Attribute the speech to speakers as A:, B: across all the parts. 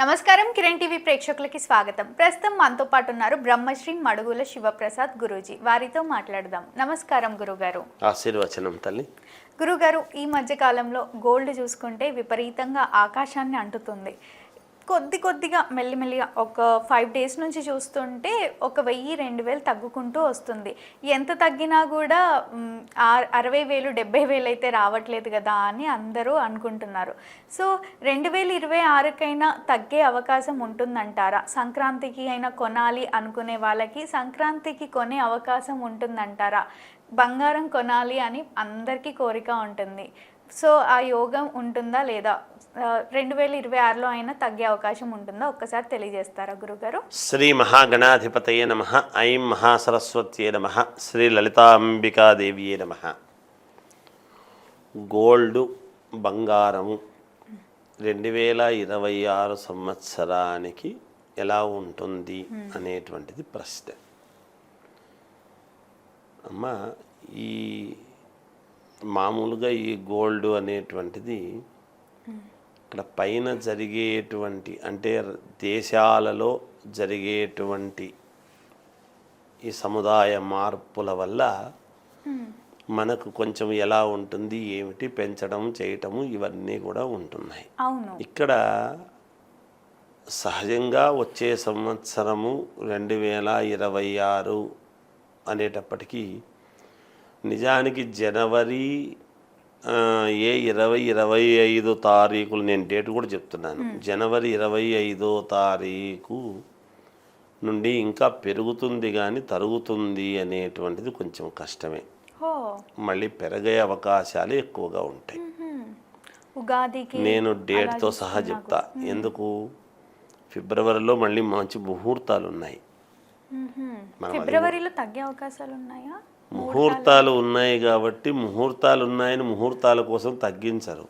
A: నమస్కారం కిరణ్ టీవీ ప్రేక్షకులకి స్వాగతం. ప్రస్తుతం మనతో పాటు ఉన్నారు బ్రహ్మశ్రీ మడుగుల శివప్రసాద్ గురూజీ. వారితో మాట్లాడదాం. నమస్కారం గురుగారు.
B: ఆశీర్వచనం తల్లి.
A: గురుగారు ఈ మధ్య కాలంలో గోల్డ్ చూసుకుంటే విపరీతంగా ఆకాశాన్ని అంటుతుంది. కొద్ది కొద్దిగా మెల్లిమెల్లిగా ఒక ఫైవ్ డేస్ నుంచి చూస్తుంటే ఒక వెయ్యి రెండు వేలు తగ్గుకుంటూ వస్తుంది. ఎంత తగ్గినా కూడా అరవై వేలు డెబ్బై వేలు అయితే రావట్లేదు కదా అని అందరూ అనుకుంటున్నారు. సో రెండు వేల ఇరవై ఆరుకైనా తగ్గే అవకాశం ఉంటుందంటారా? సంక్రాంతికి అయినా కొనాలి అనుకునే వాళ్ళకి సంక్రాంతికి కొనే అవకాశం ఉంటుందంటారా? బంగారం కొనాలి అని అందరికీ కోరిక ఉంటుంది. సో ఆ యోగం ఉంటుందా లేదా? రెండు వేల ఇరవై ఆరులో అయినా తగ్గే అవకాశం ఉంటుందా? ఒక్కసారి తెలియజేస్తారా గురుగారు?
B: శ్రీ మహాగణాధిపతయే నమ ఐం మహాసరస్వత్యే నమ శ్రీ లలితాంబికాదేవియే నమ. గోల్డ్ బంగారము రెండు వేల ఇరవై ఆరు సంవత్సరానికి ఎలా ఉంటుంది అనేటువంటిది ప్రశ్న. అమ్మ ఈ మామూలుగా ఈ గోల్డ్ అనేటువంటిది ఇక్కడ పైన జరిగేటువంటి అంటే దేశాలలో జరిగేటువంటి ఈ సముదాయ మార్పుల వల్ల మనకు కొంచెం ఎలా ఉంటుంది ఏమిటి పెంచడం చేయటము ఇవన్నీ కూడా ఉంటున్నాయి. ఇక్కడ సహజంగా వచ్చే సంవత్సరము రెండు వేల ఇరవై ఆరు అనేటప్పటికీ నిజానికి జనవరి ఏ ఇరవై ఇరవై ఐదు తారీఖులు నేను డేట్ కూడా చెప్తున్నాను. జనవరి ఇరవై ఐదో తారీఖు నుండి ఇంకా పెరుగుతుంది కానీ తరుగుతుంది అనేటువంటిది కొంచెం కష్టమే. మళ్ళీ పెరిగే అవకాశాలు ఎక్కువగా ఉంటాయి. నేను డేట్తో సహా చెప్తా. ఎందుకు? ఫిబ్రవరిలో మళ్ళీ మంచి ముహూర్తాలు ఉన్నాయి
A: ఫిబ్రవరిలో తగ్గే అవకాశాలు ఉన్నాయా
B: ముహూర్తాలు ఉన్నాయి కాబట్టి ముహూర్తాలు ఉన్నాయని ముహూర్తాల కోసం తగ్గించరు.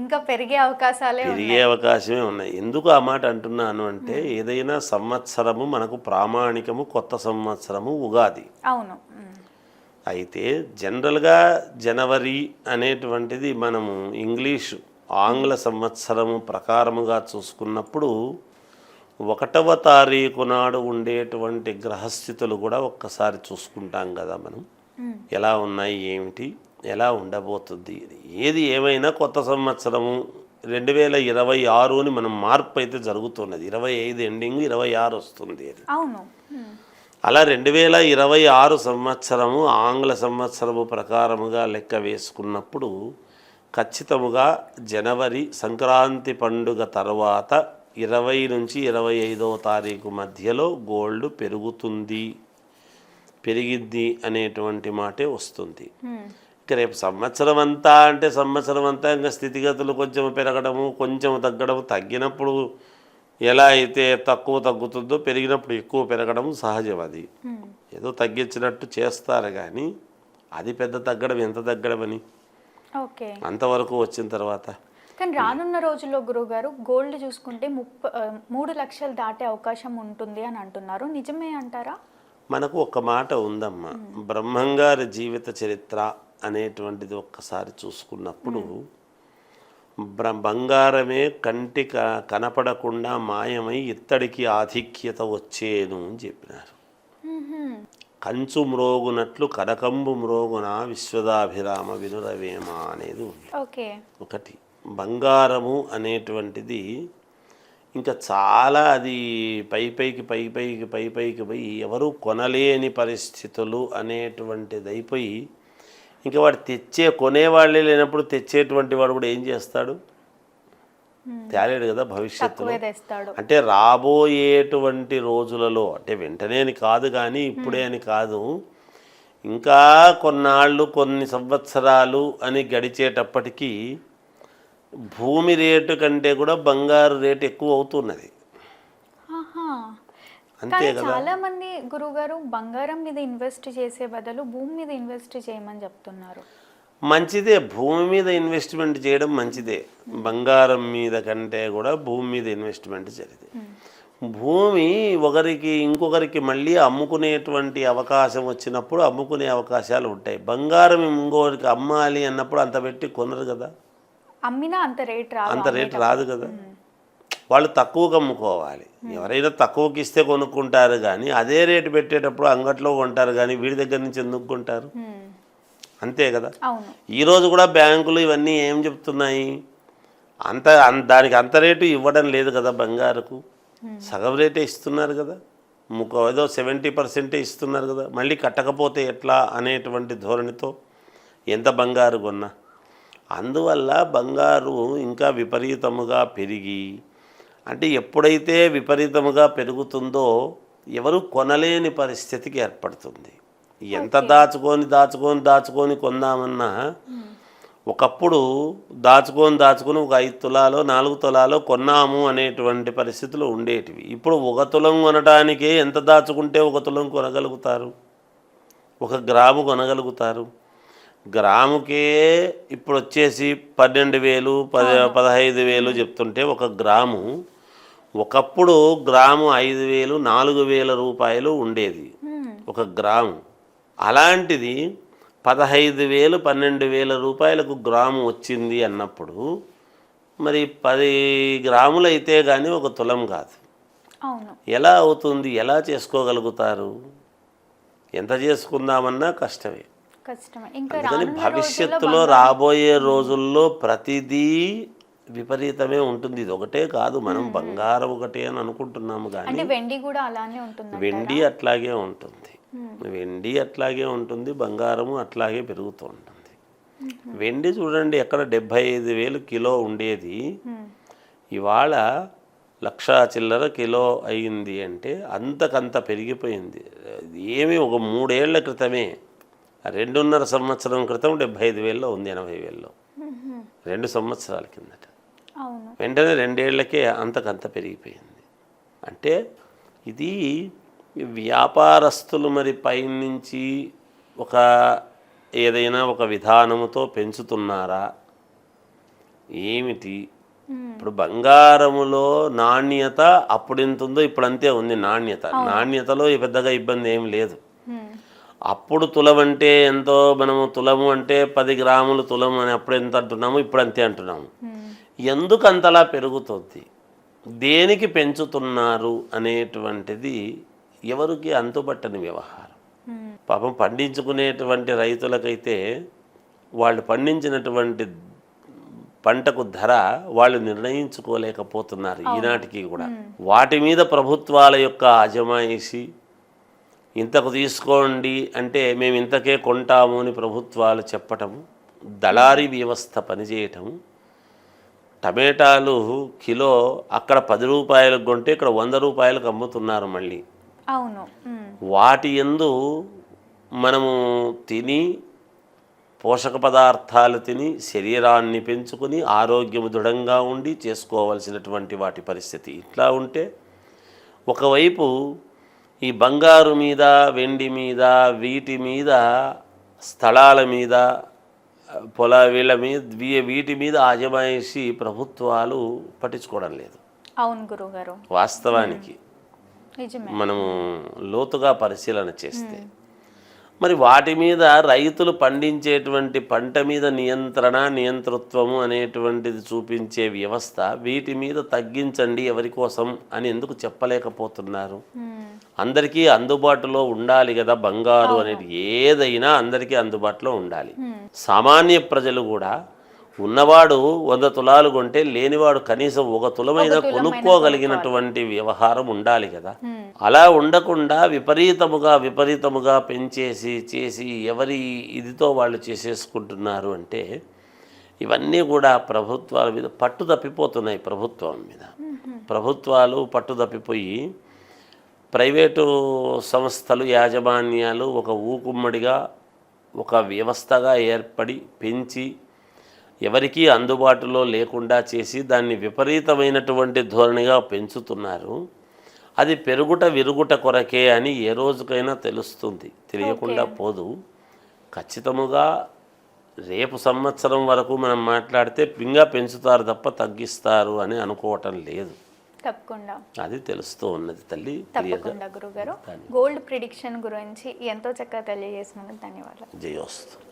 A: ఇంకా పెరిగే అవకాశాలే
B: పెరిగే అవకాశమే ఉన్నాయి. ఎందుకు ఆ మాట అంటున్నాను అంటే ఏదైనా సంవత్సరము మనకు ప్రామాణికము కొత్త సంవత్సరము ఉగాది.
A: అవును.
B: అయితే జనరల్గా జనవరి అనేటువంటిది మనము ఇంగ్లీషు ఆంగ్ల సంవత్సరము ప్రకారముగా చూసుకున్నప్పుడు ఒకటవ తారీఖు నాడు ఉండేటువంటి గ్రహస్థితులు కూడా ఒక్కసారి చూసుకుంటాం కదా మనం. ఎలా ఉన్నాయి ఏమిటి ఎలా ఉండబోతుంది ఏది ఏమైనా కొత్త సంవత్సరము. రెండు వేల ఇరవై ఆరు అని మనం మార్పు అయితే జరుగుతున్నది. ఇరవై ఐదు ఎండింగ్ ఇరవై ఆరు వస్తుంది అది. అలా రెండు వేల ఇరవై ఆరు సంవత్సరము ఆంగ్ల సంవత్సరము ప్రకారముగా లెక్క వేసుకున్నప్పుడు ఖచ్చితముగా జనవరి సంక్రాంతి పండుగ తర్వాత ఇరవై నుంచి ఇరవై ఐదవ తారీఖు మధ్యలో గోల్డ్ పెరుగుతుంది. పెరిగిద్ది అనేటువంటి మాటే వస్తుంది. ఇక రేపు సంవత్సరం అంతా అంటే సంవత్సరం అంతా ఇంకా స్థితిగతులు కొంచెం పెరగడము కొంచెం తగ్గడము తగ్గినప్పుడు ఎలా అయితే తక్కువ తగ్గుతుందో పెరిగినప్పుడు ఎక్కువ పెరగడం సహజం అది. ఏదో తగ్గించినట్టు చేస్తారు కానీ అది పెద్ద తగ్గడం ఎంత తగ్గడం అని
A: ఓకే.
B: అంతవరకు వచ్చిన తర్వాత
A: కానీ రానున్న రోజుల్లో గురుగారు గోల్డ్ చూసుకుంటే ముప్ప మూడు లక్షలు దాటే అవకాశం ఉంటుంది అని అంటున్నారు. నిజమే అంటారా?
B: మనకు ఒక మాట ఉందమ్మా. బ్రహ్మంగారి జీవిత చరిత్ర అనేటువంటిది ఒక్కసారి చూసుకున్నప్పుడు బ్ర బంగారమే కంటి క- కనపడకుండా మాయమై ఇత్తడికి ఆధిక్యత వచ్చేను అని చెప్పినారు. కంచు మ్రోగునట్లు కనకంబు మ్రోగున విశ్వదాభిరామ వినురవేమ అనేది ఉంది.
A: ఓకే.
B: ఒకటి. బంగారము అనేటువంటిది ఇంకా చాలా అది పై పైకి పై పైకి పై పైకి పోయి ఎవరు కొనలేని పరిస్థితులు అనేటువంటిది అయిపోయి ఇంకా వాడు తెచ్చే కొనేవాళ్ళే లేనప్పుడు తెచ్చేటువంటి వాడు కూడా ఏం చేస్తాడు? తేలేడు కదా భవిష్యత్తులో. అంటే రాబోయేటువంటి రోజులలో అంటే వెంటనే అని కాదు కానీ ఇప్పుడే అని కాదు. ఇంకా కొన్నాళ్ళు కొన్ని సంవత్సరాలు అని గడిచేటప్పటికీ భూమి రేటు కంటే కూడా బంగారు రేటు ఎక్కువ అవుతున్నది. అంతే కదా?
A: చాలా మంది గురుగారు బంగారం మీద ఇన్వెస్ట్ చేసే బదులు భూమి మీద ఇన్వెస్ట్ చేయమని చెప్తున్నారు.
B: మంచిదే భూమి మీద ఇన్వెస్ట్మెంట్ చేయడం మంచిదే. బంగారం మీద కంటే కూడా భూమి మీద ఇన్వెస్ట్మెంట్ జరిగింది భూమి ఒకరికి ఇంకొకరికి మళ్ళీ అమ్ముకునేటువంటి అవకాశం వచ్చినప్పుడు అమ్ముకునే అవకాశాలు ఉంటాయి. బంగారం ఇంకొకరికి అమ్మాలి అన్నప్పుడు అంత పెట్టి కొనరు కదా?
A: అమ్మినా అంత రేట్ రాదు
B: అంత రేటు రాదు కదా. వాళ్ళు తక్కువకు అమ్ముకోవాలి. ఎవరైనా తక్కువకి ఇస్తే కొనుక్కుంటారు కానీ అదే రేటు పెట్టేటప్పుడు అంగట్లో కొంటారు కానీ వీడి దగ్గర నుంచి ఎందుకు కొంటారు. అంతే కదా. ఈరోజు కూడా బ్యాంకులు ఇవన్నీ ఏం చెప్తున్నాయి? అంత దానికి అంత రేటు ఇవ్వడం లేదు కదా బంగారుకు. సగం రేటే ఇస్తున్నారు కదా. ముఖ ఏదో సెవెంటీ పర్సెంటే ఇస్తున్నారు కదా. మళ్ళీ కట్టకపోతే ఎట్లా అనేటువంటి ధోరణితో ఎంత బంగారు కొన్నా? అందువల్ల బంగారు ఇంకా విపరీతముగా పెరిగి అంటే ఎప్పుడైతే విపరీతముగా పెరుగుతుందో ఎవరు కొనలేని పరిస్థితికి ఏర్పడుతుంది. ఎంత దాచుకొని దాచుకొని దాచుకొని కొందామన్నా ఒకప్పుడు దాచుకొని దాచుకొని ఒక ఐదు తులాలో నాలుగు తులాలో కొన్నాము అనేటువంటి పరిస్థితులు ఉండేటివి. ఇప్పుడు ఒక తులం కొనడానికే ఎంత దాచుకుంటే ఒక తులం కొనగలుగుతారు? ఒక గ్రాము కొనగలుగుతారు? గ్రాముకే ఇప్పుడు వచ్చేసి పన్నెండు వేలు పద పదహైదు వేలు చెప్తుంటే ఒక గ్రాము ఒకప్పుడు గ్రాము ఐదు వేలు నాలుగు వేల రూపాయలు ఉండేది. ఒక గ్రాము. అలాంటిది పదహైదు వేలు పన్నెండు వేల రూపాయలకు గ్రాము వచ్చింది అన్నప్పుడు మరి పది గ్రాములు అయితే కానీ ఒక తులం కాదు. ఎలా అవుతుంది? ఎలా చేసుకోగలుగుతారు? ఎంత చేసుకుందామన్నా కష్టమే. అందుకని
A: రోజుల్లో
B: భవిష్యత్తులో రాబోయే రోజుల్లో ప్రతిదీ విపరీతమే ఉంటుంది. ఇది ఒకటే కాదు మనం బంగారం ఒకటే అని అనుకుంటున్నాము కానీ
A: వెండి కూడా అలానే ఉంటుంది
B: వెండి అట్లాగే ఉంటుంది. వెండి అట్లాగే ఉంటుంది బంగారము అట్లాగే పెరుగుతూ ఉంటుంది. వెండి చూడండి ఎక్కడ డెబ్భై ఐదు వేలు కిలో ఉండేది. ఇవాళ లక్ష చిల్లర కిలో అయింది అంటే అంతకంత పెరిగిపోయింది. ఏమి ఒక మూడేళ్ళ క్రితమే. రెండున్నర సంవత్సరం క్రితం డెబ్భై ఐదు వేల్లో ఉంది ఎనభై వేల్లో రెండు సంవత్సరాల కిందట. వెంటనే రెండేళ్ళకే అంతకంత పెరిగిపోయింది. అంటే ఇది వ్యాపారస్తులు మరి పైనుంచి ఒక ఏదైనా ఒక విధానముతో పెంచుతున్నారా? ఏమిటి? ఇప్పుడు బంగారములో నాణ్యత అప్పుడు ఎంత ఉందో ఇప్పుడు అంతే ఉంది నాణ్యత నాణ్యతలో పెద్దగా ఇబ్బంది ఏం లేదు. అప్పుడు తులం అంటే ఎంతో మనము తులము అంటే పది గ్రాములు తులం అని అప్పుడు ఎంత అంటున్నాము ఇప్పుడు అంతే అంటున్నాము.
A: మ్మ్.
B: ఎందుకు అంతలా పెరుగుతుంది? దేనికి పెంచుతున్నారు అనేటువంటిది ఎవరికి అంతుబట్టని వ్యవహారం.
A: మ్మ్.
B: పాపం పండించుకునేటువంటి రైతులకైతే వాళ్ళు పండించినటువంటి పంటకు ధర వాళ్ళు నిర్ణయించుకోలేకపోతున్నారు ఈనాటికి కూడా. వాటి మీద ప్రభుత్వాల యొక్క అజమాయిషి ఇంతకు తీసుకోండి అంటే మేము ఇంతకే కొంటాము అని ప్రభుత్వాలు చెప్పటము దళారీ వ్యవస్థ పనిచేయటము టమేటాలు కిలో అక్కడ పది రూపాయలకు కొంటే ఇక్కడ వంద రూపాయలకు అమ్ముతున్నారు మళ్ళీ
A: అవును.
B: వాటి ఎందు మనము తిని పోషక పదార్థాలు తిని శరీరాన్ని పెంచుకుని ఆరోగ్యము దృఢంగా ఉండి చేసుకోవలసినటువంటి వాటి పరిస్థితి ఇట్లా ఉంటే ఒకవైపు ఈ బంగారు మీద వెండి మీద వీటి మీద స్థలాల మీద పొల వీళ్ళ మీద వీటి మీద ఆజమాయిషి ప్రభుత్వాలు పట్టించుకోవడం లేదు.
A: అవును గురుగారు
B: వాస్తవానికి మనము లోతుగా పరిశీలన చేస్తే మరి వాటి మీద రైతులు పండించేటువంటి పంట మీద నియంత్రణ నియంతృత్వము అనేటువంటిది చూపించే వ్యవస్థ వీటి మీద తగ్గించండి ఎవరి కోసం అని ఎందుకు చెప్పలేకపోతున్నారు. అందరికీ అందుబాటులో ఉండాలి కదా బంగారు అనేది ఏదైనా అందరికీ అందుబాటులో ఉండాలి. సామాన్య ప్రజలు కూడా ఉన్నవాడు వంద తులాలు కొంటే లేనివాడు కనీసం ఒక తులమైన కొనుక్కోగలిగినటువంటి వ్యవహారం ఉండాలి కదా. అలా ఉండకుండా విపరీతముగా విపరీతముగా పెంచేసి చేసి ఎవరి ఇదితో వాళ్ళు చేసేసుకుంటున్నారు అంటే ఇవన్నీ కూడా ప్రభుత్వాల మీద పట్టు తప్పిపోతున్నాయి ప్రభుత్వం మీద. ప్రభుత్వాలు పట్టు తప్పిపోయి ప్రైవేటు సంస్థలు యాజమాన్యాలు ఒక ఊకుమ్మడిగా ఒక వ్యవస్థగా ఏర్పడి పెంచి ఎవరికీ అందుబాటులో లేకుండా చేసి దాన్ని విపరీతమైనటువంటి ధోరణిగా పెంచుతున్నారు. అది పెరుగుట విరుగుట కొరకే అని ఏ రోజుకైనా తెలుస్తుంది. తెలియకుండా పోదు. ఖచ్చితముగా రేపు సంవత్సరం వరకు మనం మాట్లాడితే ఇంకా పెంచుతారు తప్ప తగ్గిస్తారు అని అనుకోవటం లేదు.
A: తప్పకుండా.
B: అది తెలుస్తూ ఉన్నది తల్లి.
A: తప్పకుండా గురుగారు. గోల్డ్ ప్రిడిక్షన్ గురించి ఎంతో చక్కగా తెలియజేసినందుకు ధన్యవాదాలు.
B: జయోస్తు.